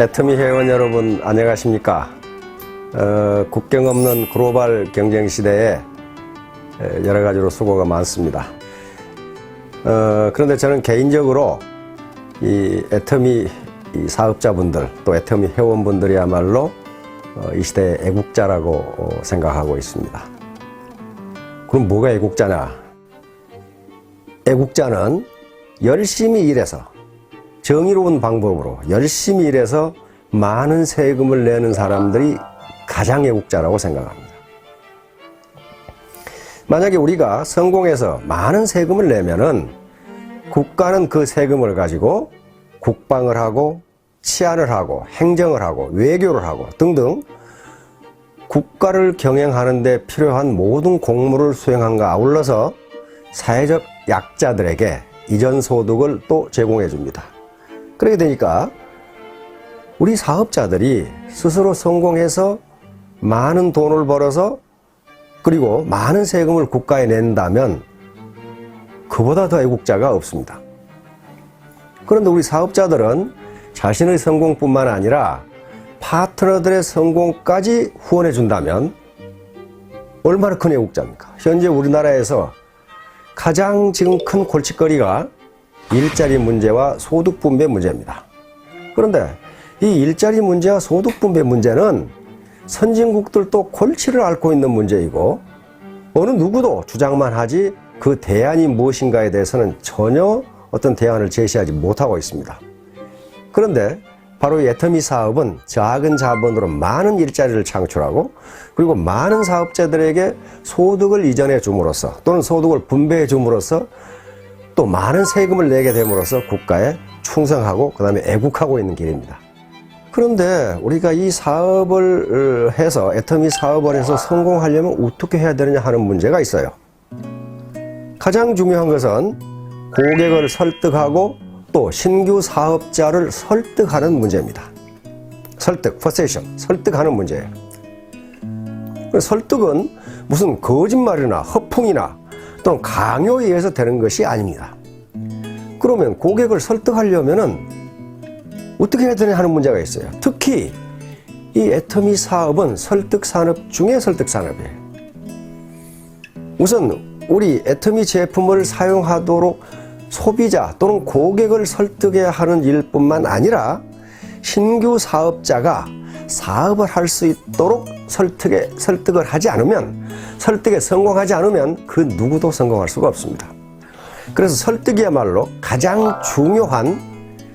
애터미 회원 여러분 안녕하십니까? 어, 국경 없는 글로벌 경쟁 시대에 에, 여러 가지로 수고가 많습니다. 어, 그런데 저는 개인적으로 이 애터미 이 사업자분들 또 애터미 회원분들이야말로 어, 이 시대의 애국자라고 어, 생각하고 있습니다. 그럼 뭐가 애국자냐? 애국자는 열심히 일해서 정의로운 방법으로 열심히 일해서 많은 세금을 내는 사람들이 가장 애국자라고 생각합니다. 만약에 우리가 성공해서 많은 세금을 내면은 국가는 그 세금을 가지고 국방을 하고 치안을 하고 행정을 하고 외교를 하고 등등 국가를 경영하는 데 필요한 모든 공무를 수행한가 아울러서 사회적 약자들에게 이전 소득을 또 제공해 줍니다. 그렇게 되니까 우리 사업자들이 스스로 성공해서 많은 돈을 벌어서 그리고 많은 세금을 국가에 낸다면 그보다 더 애국자가 없습니다. 그런데 우리 사업자들은 자신의 성공뿐만 아니라 파트너들의 성공까지 후원해 준다면 얼마나 큰 애국자입니까? 현재 우리나라에서 가장 지금 큰 골칫거리가 일자리 문제와 소득 분배 문제입니다. 그런데 이 일자리 문제와 소득 분배 문제는 선진국들도 골치를 앓고 있는 문제이고 어느 누구도 주장만 하지 그 대안이 무엇인가에 대해서는 전혀 어떤 대안을 제시하지 못하고 있습니다. 그런데 바로 이 애터미 사업은 작은 자본으로 많은 일자리를 창출하고 그리고 많은 사업자들에게 소득을 이전해 줌으로써 또는 소득을 분배해 줌으로써 또 많은 세금을 내게 됨으로써 국가에 충성하고 그 다음에 애국하고 있는 길입니다. 그런데 우리가 이 사업을 어, 해서 애터미 사업을 해서 성공하려면 어떻게 해야 되느냐 하는 문제가 있어요. 가장 중요한 것은 고객을 설득하고 또 신규 사업자를 설득하는 문제입니다. 설득, 퍼세션, 설득하는 문제예요. 설득은 무슨 거짓말이나 허풍이나 또는 강요에 의해서 되는 것이 아닙니다. 그러면 고객을 설득하려면은 어떻게 해야 되냐 하는 문제가 있어요. 특히 이 애터미 사업은 설득 산업 중에 설득 산업이에요. 우선 우리 애터미 제품을 사용하도록 소비자 또는 고객을 설득해야 하는 일뿐만 아니라 신규 사업자가 사업을 할 수 있도록 설득에 설득을 하지 않으면 설득에 성공하지 않으면 그 누구도 성공할 수가 없습니다. 그래서 설득이야말로 가장 중요한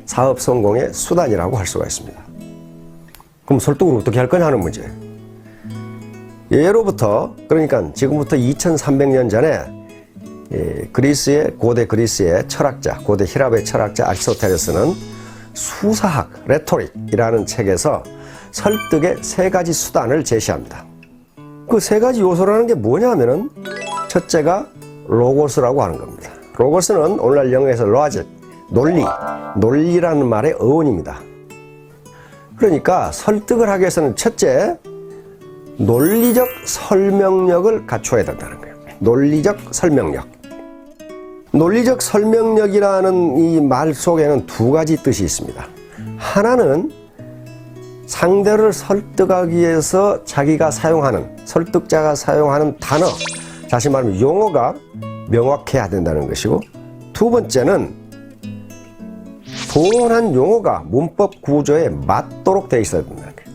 사업 성공의 수단이라고 할 수가 있습니다. 그럼 설득을 어떻게 할 거냐 하는 문제. 예로부터 그러니까 지금부터 2300년 전에 예, 그리스의 고대 그리스의 철학자, 고대 히랍의 철학자 아리스토텔레스는 수사학 레토릭이라는 책에서 설득의 세 가지 수단을 제시합니다. 그 세 가지 요소라는 게 뭐냐면은 첫째가 로고스라고 하는 겁니다. 로고스는 오늘날 영어에서 로직, 논리, 논리라는 말의 어원입니다. 그러니까 설득을 하기 위해서는 첫째 논리적 설명력을 갖춰야 된다는 거예요. 논리적 설명력. 논리적 설명력이라는 이 말 속에는 두 가지 뜻이 있습니다. 하나는 상대를 설득하기 위해서 자기가 사용하는 설득자가 사용하는 단어, 다시 말하면 용어가 명확해야 된다는 것이고 두 번째는 동원한 용어가 문법 구조에 맞도록 되어 있어야 된다는 거예요.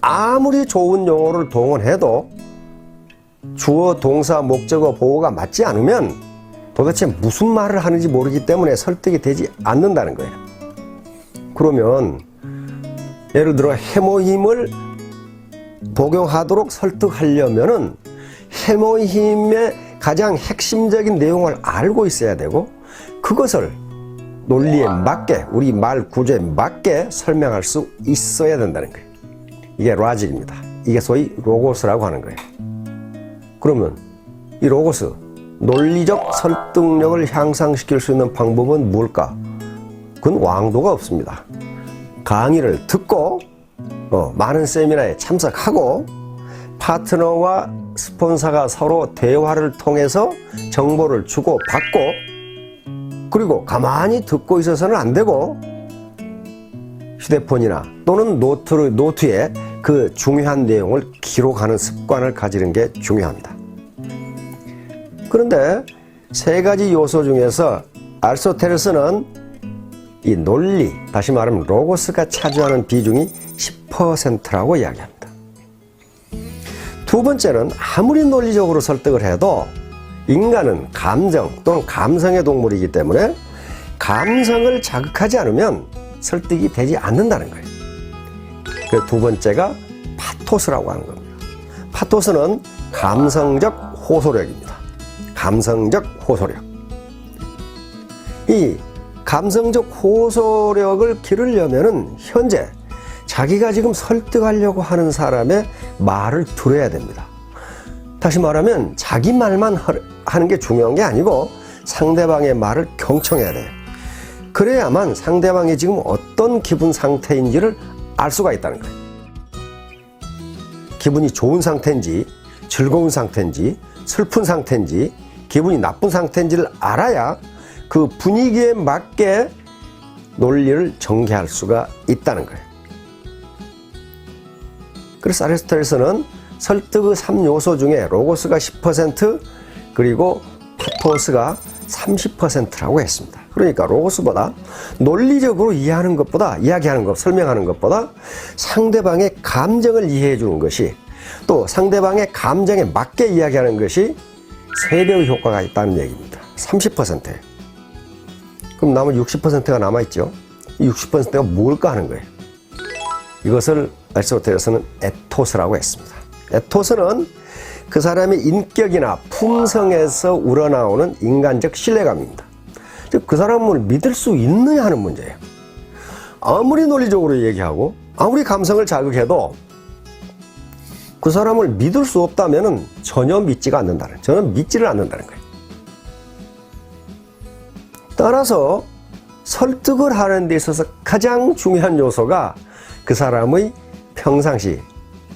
아무리 좋은 용어를 동원해도 주어, 동사, 목적어, 보호가 맞지 않으면 도대체 무슨 말을 하는지 모르기 때문에 설득이 되지 않는다는 거예요. 그러면 예를 들어 해모힘을 복용하도록 설득하려면은 해모힘의 가장 핵심적인 내용을 알고 있어야 되고 그것을 논리에 맞게 우리 말 구조에 맞게 설명할 수 있어야 된다는 거예요. 이게 로직입니다. 이게 소위 로고스라고 하는 거예요. 그러면 이 로고스 논리적 설득력을 향상시킬 수 있는 방법은 뭘까? 그건 왕도가 없습니다. 강의를 듣고 어, 많은 세미나에 참석하고 파트너와 스폰서가 서로 대화를 통해서 정보를 주고 받고 그리고 가만히 듣고 있어서는 안 되고 휴대폰이나 또는 노트, 노트에 그 중요한 내용을 기록하는 습관을 가지는 게 중요합니다. 그런데 세 가지 요소 중에서 아리스토텔레스는 이 논리, 다시 말하면 로고스가 차지하는 비중이 10%라고 이야기합니다. 두 번째는 아무리 논리적으로 설득을 해도 인간은 감정 또는 감성의 동물이기 때문에 감성을 자극하지 않으면 설득이 되지 않는다는 거예요. 그 두 번째가 파토스라고 하는 겁니다. 파토스는 감성적 호소력입니다. 감성적 호소력. 이 감성적 호소력을 기르려면은 현재 자기가 지금 설득하려고 하는 사람의 말을 들어야 됩니다. 다시 말하면 자기 말만 하- 하는 게 중요한 게 아니고 상대방의 말을 경청해야 돼요. 그래야만 상대방이 지금 어떤 기분 상태인지를 알 수가 있다는 거예요. 기분이 좋은 상태인지, 즐거운 상태인지, 슬픈 상태인지, 기분이 나쁜 상태인지를 알아야 그 분위기에 맞게 논리를 전개할 수가 있다는 거예요. 그래서 아리스토텔레스는 설득의 3요소 중에 로고스가 10% 그리고 파토스가 30%라고 했습니다. 그러니까 로고스보다 논리적으로 이해하는 것보다 이야기하는 것, 설명하는 것보다 상대방의 감정을 이해해 주는 것이 또 상대방의 감정에 맞게 이야기하는 것이 세배의 효과가 있다는 얘기입니다. 30%. 그럼 남은 60%가 남아있죠. 이 60%가 뭘까 하는 거예요. 이것을 아리스토텔레스는 에토스라고 했습니다. 에토스는 그 사람의 인격이나 품성에서 우러나오는 인간적 신뢰감입니다. 즉, 그 사람을 믿을 수 있느냐 하는 문제예요. 아무리 논리적으로 얘기하고, 아무리 감성을 자극해도 그 사람을 믿을 수 없다면 전혀 믿지가 않는다는, 저는 믿지를 않는다는 거예요. 따라서 설득을 하는 데 있어서 가장 중요한 요소가 그 사람의 평상시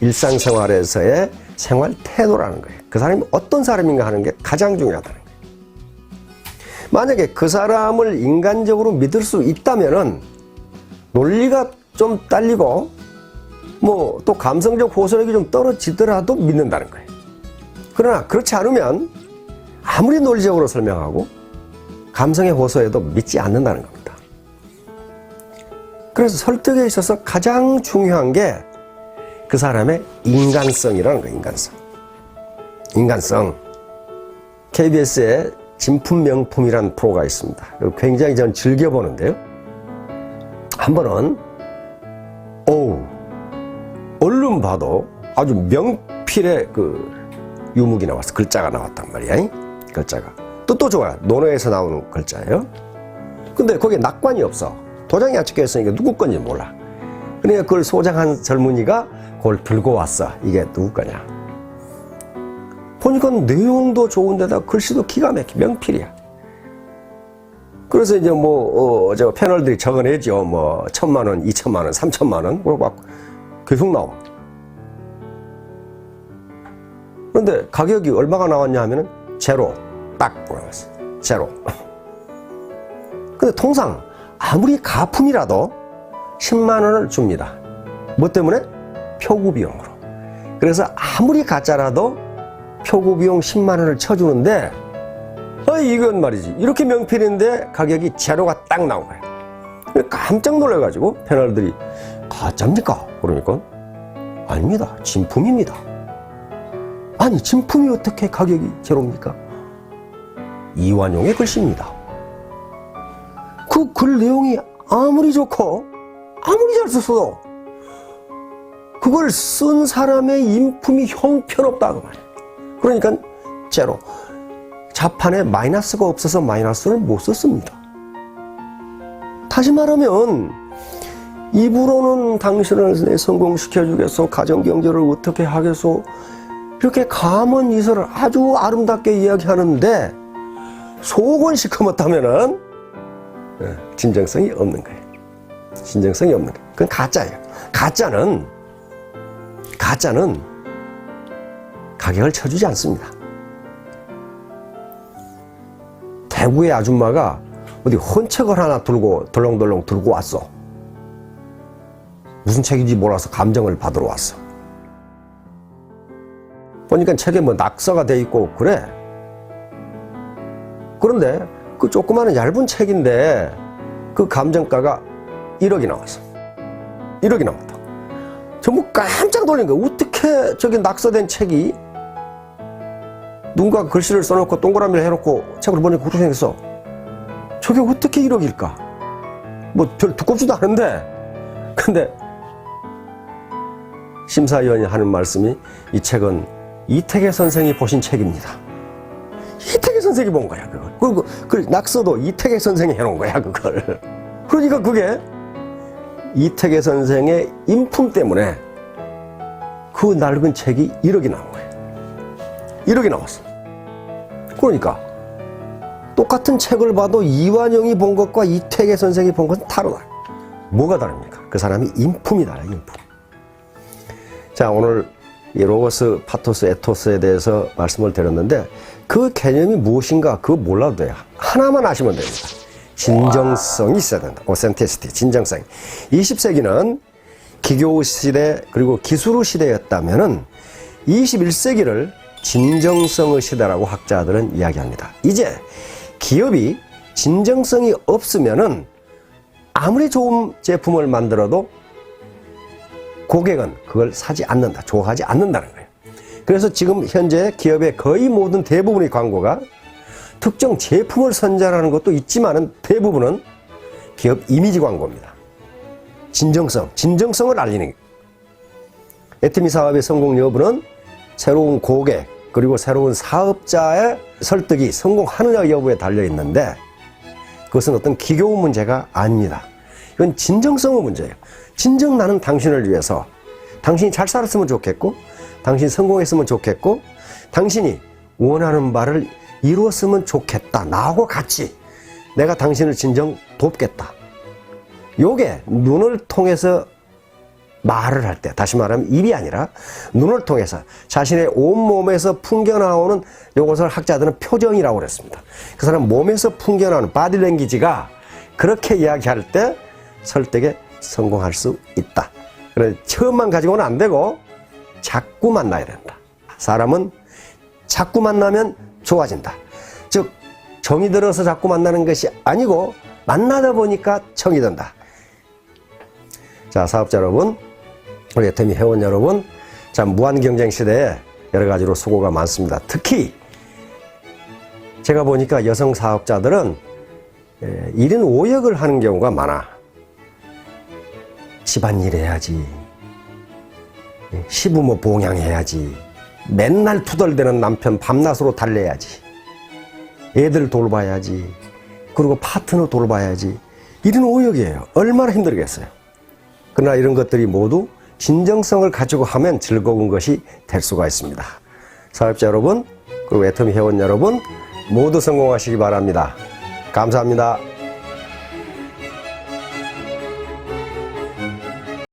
일상생활에서의 생활 태도라는 거예요. 그 사람이 어떤 사람인가 하는 게 가장 중요하다는 거예요. 만약에 그 사람을 인간적으로 믿을 수 있다면은 논리가 좀 딸리고 뭐 또 감성적 호소력이 좀 떨어지더라도 믿는다는 거예요. 그러나 그렇지 않으면 아무리 논리적으로 설명하고 감성의 호소에도 믿지 않는다는 겁니다. 그래서 설득에 있어서 가장 중요한 게 그 사람의 인간성이라는 거예요, 인간성. 인간성. KBS에 진품 명품이라는 프로가 있습니다. 굉장히 전 즐겨보는데요. 한 번은, 어우, 얼른 봐도 아주 명필의 그 유목이 나왔어. 글자가 나왔단 말이야. 잉? 글자가. 뜻도 좋아요. 논어에서 나오는 글자예요. 근데 거기에 낙관이 없어. 도장이 안 찍혀 있으니까 누구 건지 몰라. 그러니까 그걸 소장한 젊은이가 그걸 들고 왔어. 이게 누구 거냐. 보니까 내용도 좋은데다 글씨도 기가 막히 명필이야. 그래서 이제 뭐, 어, 저 패널들이 적어내죠. 뭐, 천만 원, 이천만 원, 삼천만 원. 그러고 막 계속 나와. 그런데 가격이 얼마가 나왔냐 하면은 제로. 딱 나왔어. 제로. 근데 통상 아무리 가품이라도 10만 원을 줍니다. 뭐 때문에? 표구 비용으로. 그래서 아무리 가짜라도 표구 비용 10만 원을 쳐주는데, 어, 이건 말이지. 이렇게 명필인데 가격이 제로가 딱 나온 거야. 깜짝 놀라가지고 패널들이 가짜입니까? 그러니까 아닙니다. 진품입니다. 아니, 진품이 어떻게 가격이 제로입니까? 이완용의 글씨입니다. 그 글 내용이 아무리 좋고 아무리 잘 썼어도 그걸 쓴 사람의 인품이 형편없다 그 말이에요. 그러니까 제로 자판에 마이너스가 없어서 마이너스를 못 썼습니다. 다시 말하면 입으로는 당신을 성공시켜주겠소 가정경제를 어떻게 하겠소 이렇게 감언 이설을 아주 아름답게 이야기하는데 속은 시커멓다면은 예, 진정성이 없는 거예요. 진정성이 없는 거예요. 그건 가짜예요. 가짜는 가짜는 가격을 쳐주지 않습니다. 대구의 아줌마가 어디 헌책을 하나 들고 덜렁덜렁 들고 왔어. 무슨 책인지 몰라서 감정을 받으러 왔어. 보니까 책에 뭐 낙서가 돼 있고 그래. 그런데 그 조그마한 얇은 책인데 그 감정가가 1억이 나왔어. 1억이 나왔다. 전부 깜짝 놀란 거야. 어떻게 저기 낙서된 책이 누군가 글씨를 써놓고 동그라미를 해놓고 책을 보니까 그렇게 생겼어. 저게 어떻게 1억일까? 뭐 별 두껍지도 않은데. 근데 심사위원이 하는 말씀이 이 책은 이태계 선생이 보신 책입니다. 이태계 선생이 본 거야, 그걸. 그리고 그 낙서도 이태계 선생이 해놓은 거야, 그걸. 그러니까 그게 이태계 선생의 인품 때문에 그 낡은 책이 1억이 나온 거예요. 1억이 나왔어. 그러니까 똑같은 책을 봐도 이완영이 본 것과 이태계 선생이 본 것은 다르다. 뭐가 다릅니까? 그 사람이 인품이 달라, 인품. 자, 오늘 이 로고스, 파토스, 에토스에 대해서 말씀을 드렸는데 그 개념이 무엇인가 그거 몰라도 돼요. 하나만 아시면 됩니다. 진정성이 있어야 된다. 오센티시티, 진정성. 20세기는 기교 시대 그리고 기술 시대였다면은 21세기를 진정성의 시대라고 학자들은 이야기합니다. 이제 기업이 진정성이 없으면은 아무리 좋은 제품을 만들어도 고객은 그걸 사지 않는다, 좋아하지 않는다는 거예요. 그래서 지금 현재 기업의 거의 모든 대부분의 광고가 특정 제품을 선전하는 것도 있지만은 대부분은 기업 이미지 광고입니다. 진정성, 진정성을 알리는. 에티미 사업의 성공 여부는 새로운 고객 그리고 새로운 사업자의 설득이 성공하느냐 여부에 달려 있는데 그것은 어떤 기교우 문제가 아닙니다. 이건 진정성의 문제예요. 진정 나는 당신을 위해서 당신이 잘 살았으면 좋겠고 당신이 성공했으면 좋겠고 당신이 원하는 바를 이루었으면 좋겠다. 나하고 같이 내가 당신을 진정 돕겠다. 요게 눈을 통해서 말을 할 때, 다시 말하면 입이 아니라 눈을 통해서 자신의 온몸에서 풍겨나오는 요것을 학자들은 표정이라고 그랬습니다. 그 사람 몸에서 풍겨나오는 바디랭귀지가 그렇게 이야기할 때 설득에 성공할 수 있다. 그래 처음만 가지고는 안 되고 자꾸 만나야 된다. 사람은 자꾸 만나면 좋아진다. 즉 정이 들어서 자꾸 만나는 것이 아니고 만나다 보니까 정이 든다. 자 사업자 여러분, 우리 애터미 회원 여러분, 자 무한 경쟁 시대에 여러 가지로 수고가 많습니다. 특히 제가 보니까 여성 사업자들은 1인 5역을 하는 경우가 많아. 집안일 해야지. 시부모 봉양해야지. 맨날 투덜대는 남편 밤낮으로 달래야지. 애들 돌봐야지. 그리고 파트너 돌봐야지. 이런 오역이에요. 얼마나 힘들겠어요. 그러나 이런 것들이 모두 진정성을 가지고 하면 즐거운 것이 될 수가 있습니다. 사업자 여러분, 그리고 애터미 회원 여러분, 모두 성공하시기 바랍니다. 감사합니다.